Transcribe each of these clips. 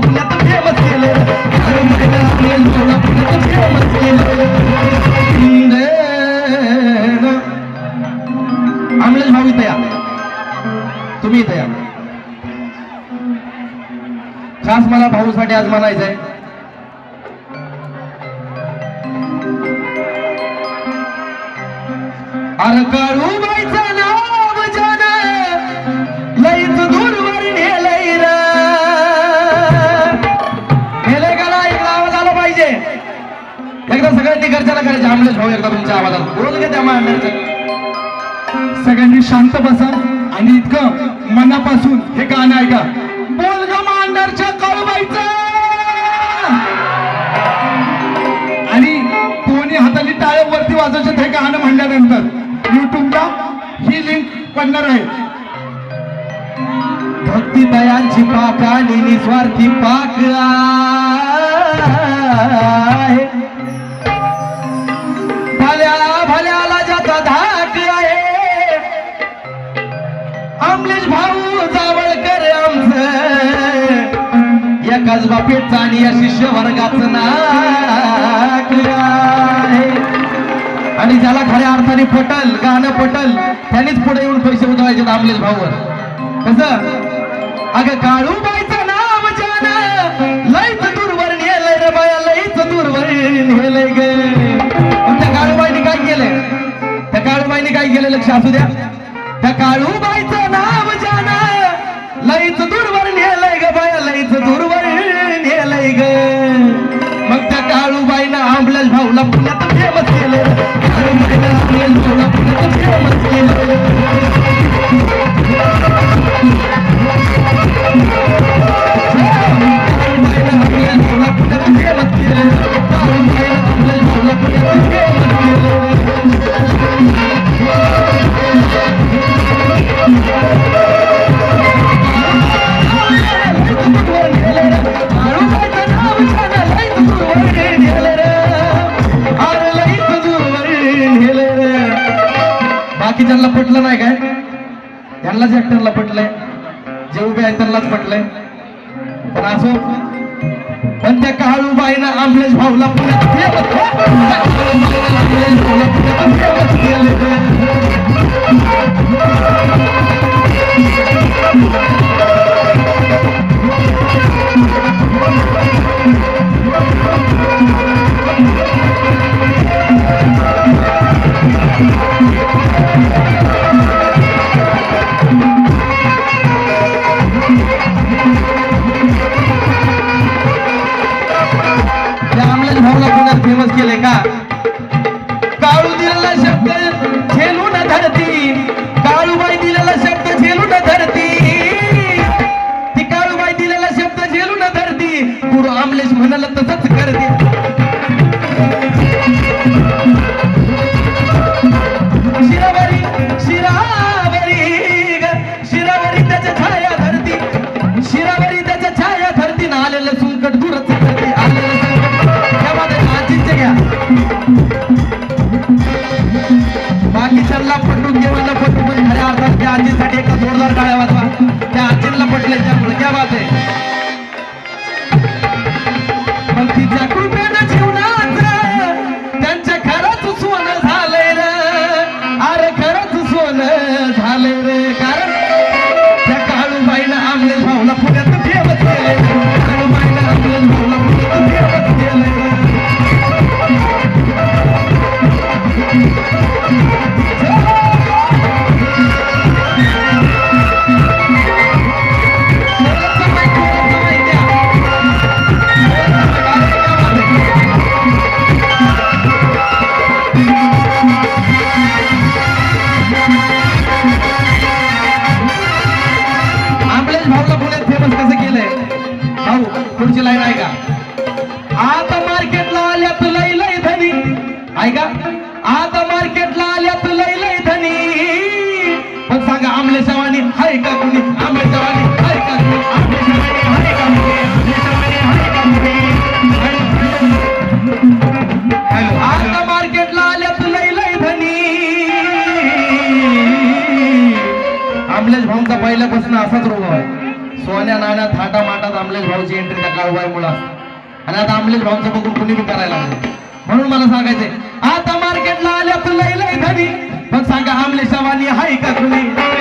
पुण्यात फेमस केलं. पुण्यात फेमस केलं. भाऊ इथं तुम्ही इथं या. खास मला भाऊसाठी आज म्हणायचंय. अरे करायचे आमलेच भाऊ एकदा तुमच्या आवाजात. बोल घे त्या मांडरचं सगळ्यांनी शांत बसा आणि इतकं मनापासून हे गाणं ऐका. बोल ग मांडरच्या कळबाईचं आणि दोन्ही हाताने टाळ्या वरती वाजवायचे हे गाणं म्हणल्यानंतर युट्यूबला ही लिंक पडणार आहे. भक्ती दयांची पाक आणि निस्वार्थी पाक आहे. भल्या भल्याला ज्याचा धाक आहे. अमलेश भाऊ जावळकर आमचं. एकाच बापेटचा आणि या शिष्य वर्गाचं नाक आहे. आणि ज्याला खऱ्या अर्थाने पटल गाणं पटल त्यांनीच पुढे येऊन पैसे उधळायचे अमलेश भाऊवर. कसं? अगं काळूबाईचं लक्ष असू द्या त्यांना पटलं नाही काय? त्यांनाच ऍक्टरला पटलंय. जे उभे आहेत त्यांनाच पटलंय. पण असो पण त्या काळूबाईनं आमलेश भाऊला पुण्यात त्या भाऊंचा नाण्या थाटा माटात आमलेश भाऊची एंट्री त्या काळूबाई मुळे आणि आता आमलेश भाऊचं बघून कुणी बी करायला लागले. म्हणून मला सांगायचंय आता मार्केटला आल्या तर धनी. पण सांगा आमलेशावानी हाय का कुणी?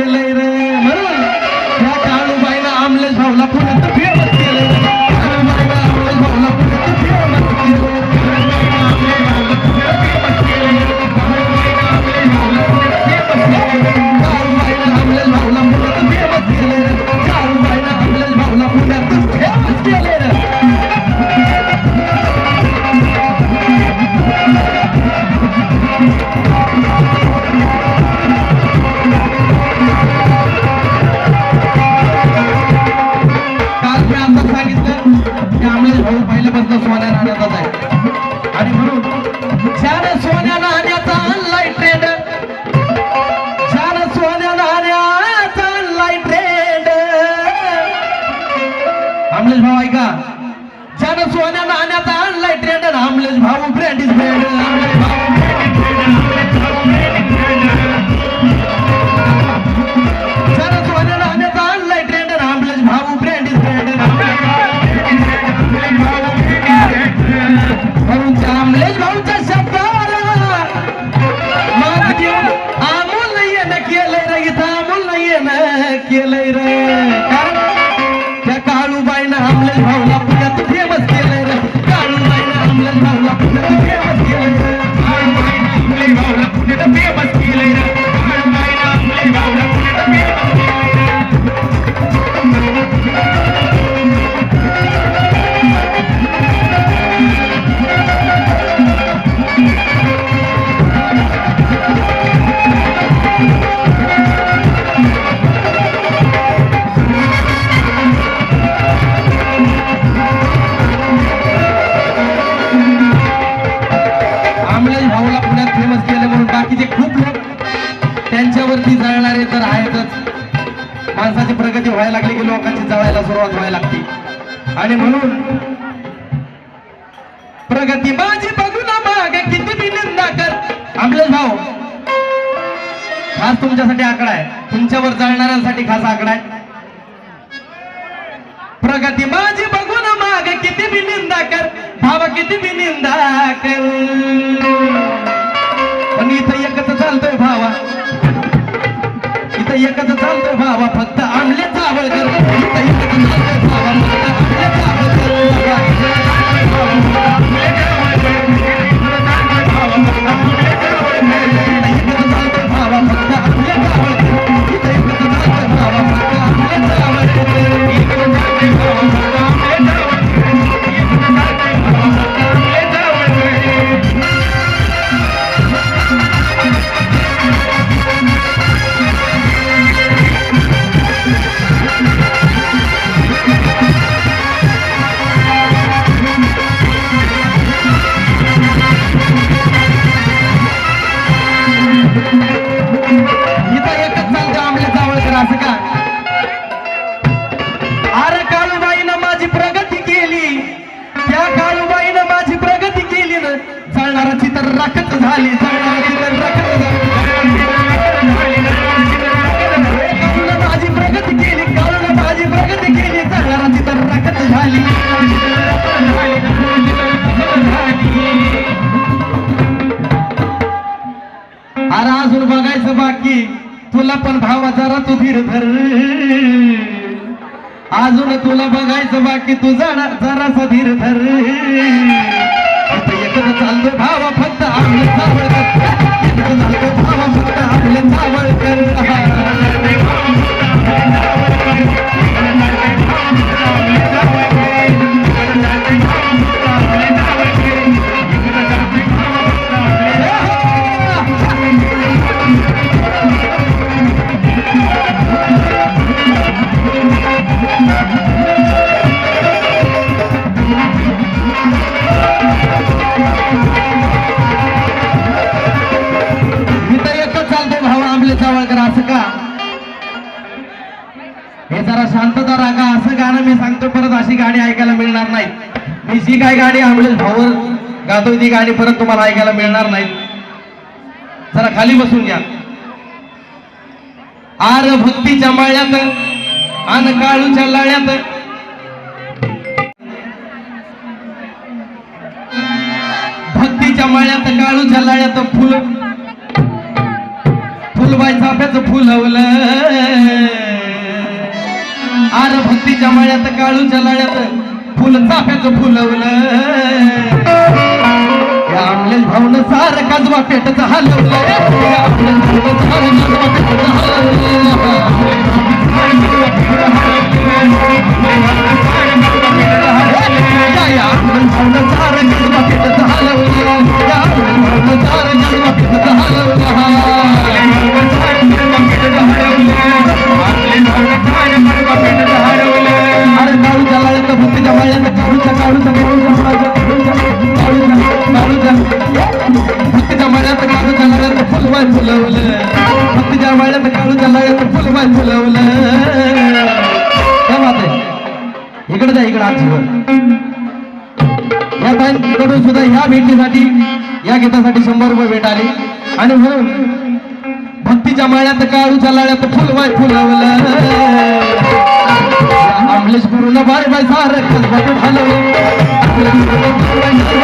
এলে आमलेश भाऊ ऐका. ज्यानं सोन्या नाण्याचा आणलाय ट्रेंड आमलेश भाऊ ब्रँड इज ब्रँड छान सोन्या नाण्याचा ऑनलाईन ट्रेंड आमलेश भाऊ ब्रँड इज ब्रँड म्हणून आमलेश भाऊच्या शब्दावर मान देऊन आमूल केलंय रे इथं आमूल येणं केलंय रे. माणसाची प्रगती व्हायला लागली की लोकांची जळायला सुरुवात व्हायला लागते. आणि म्हणून प्रगती माझी बघू ना माग किती मी निंदा कर. आमलेश भाऊ खास तुमच्यासाठी आकडा आहे. तुमच्यावर जळणाऱ्यांसाठी खास आकडा आहे. प्रगती माझी ना माग किती बी निंदा कर. भावा किती बी निंदा कर. बघायचं तुला पण भावा जरा तू धीर धर. अजून तुला बघायचं बाकी तू जरा जरासा धीर धर. इथं एकच चालतो भावा फक्त आपलं चावळ कर भावा फक्त चावळ कर गाणं मी सांगतो परत अशी गाणी ऐकायला मिळणार नाही मी जी काय गाणी आमच्या भाऊवर गातोय ती गाणी परत तुम्हाला ऐकायला मिळणार नाही जरा खाली बसून घ्या आर भक्तीच्या माळ्यात आन काळूच्या लाळ्यात. भक्तीच्या माळ्यात काळूच्या लाळ्यात फुल फुलबाई चाफ्याचं फुलवलं आर भक्तीच्या माळ्यात काळूच्या लाळ्यात फुल चाफ्याचं फुलवलं या आमलेल भाऊन सार काजवा पेटचं हलवलं काय बात आहे इकडे जा इकडे आज या ताईकडून सुद्धा ह्या भेटीसाठी या गीतासाठी शंभर रुपये भेट आली. आणि म्हणून भक्तीच्या माळ्यात काळूच्या लाळ्यात फुलवाय फुलवलं बाय सार कसबट हलवलं आणि खऱ्या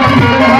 अर्थाने